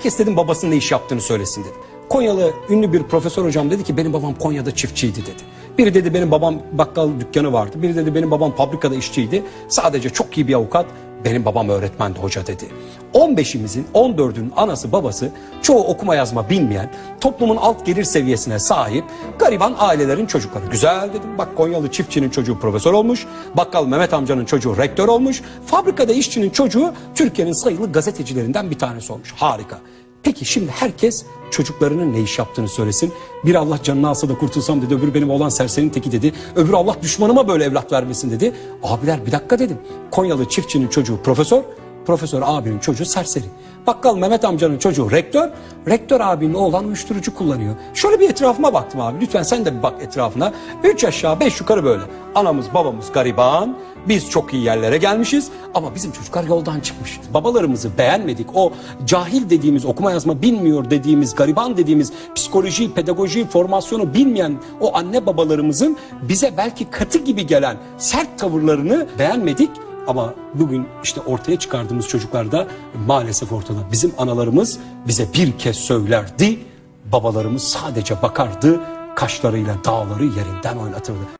Herkes dedim babasının ne iş yaptığını söylesin dedi. Konyalı ünlü bir profesör hocam dedi ki benim babam Konya'da çiftçiydi dedi. Biri dedi benim babam bakkal dükkanı vardı. Biri dedi benim babam fabrikada işçiydi. Sadece çok iyi bir avukat. Benim babam öğretmendi hoca dedi. 15'imizin 14'ünün anası babası çoğu okuma yazma bilmeyen toplumun alt gelir seviyesine sahip gariban ailelerin çocukları. Güzel dedim bak Konyalı çiftçinin çocuğu profesör olmuş. Bakkal Mehmet amcanın çocuğu rektör olmuş. Fabrikada işçinin çocuğu Türkiye'nin sayılı gazetecilerinden bir tanesi olmuş. Harika. Peki şimdi herkes çocuklarının ne iş yaptığını söylesin. Bir Allah canını alsa da kurtulsam dedi. Öbürü benim olan serserinin teki dedi. Öbürü Allah düşmanıma böyle evlat vermesin dedi. Abiler bir dakika dedim. Konyalı çiftçinin çocuğu profesör. Profesör abinin çocuğu serseri. Bakkal Mehmet amcanın çocuğu rektör. Rektör abinin oğlan uyuşturucu kullanıyor. Şöyle bir etrafıma baktım abi. Lütfen sen de bir bak etrafına. Üç aşağı beş yukarı böyle. Anamız babamız gariban. Biz çok iyi yerlere gelmişiz. Ama bizim çocuklar yoldan çıkmış. Babalarımızı beğenmedik. O cahil dediğimiz, okuma yazma bilmiyor dediğimiz, gariban dediğimiz, psikoloji, pedagoji, formasyonu bilmeyen o anne babalarımızın bize belki katı gibi gelen sert tavırlarını beğenmedik. Ama bugün işte ortaya çıkardığımız çocuklarda maalesef ortada. Bizim analarımız bize bir kez söylerdi, babalarımız sadece bakardı, kaşlarıyla dağları yerinden oynatırdı.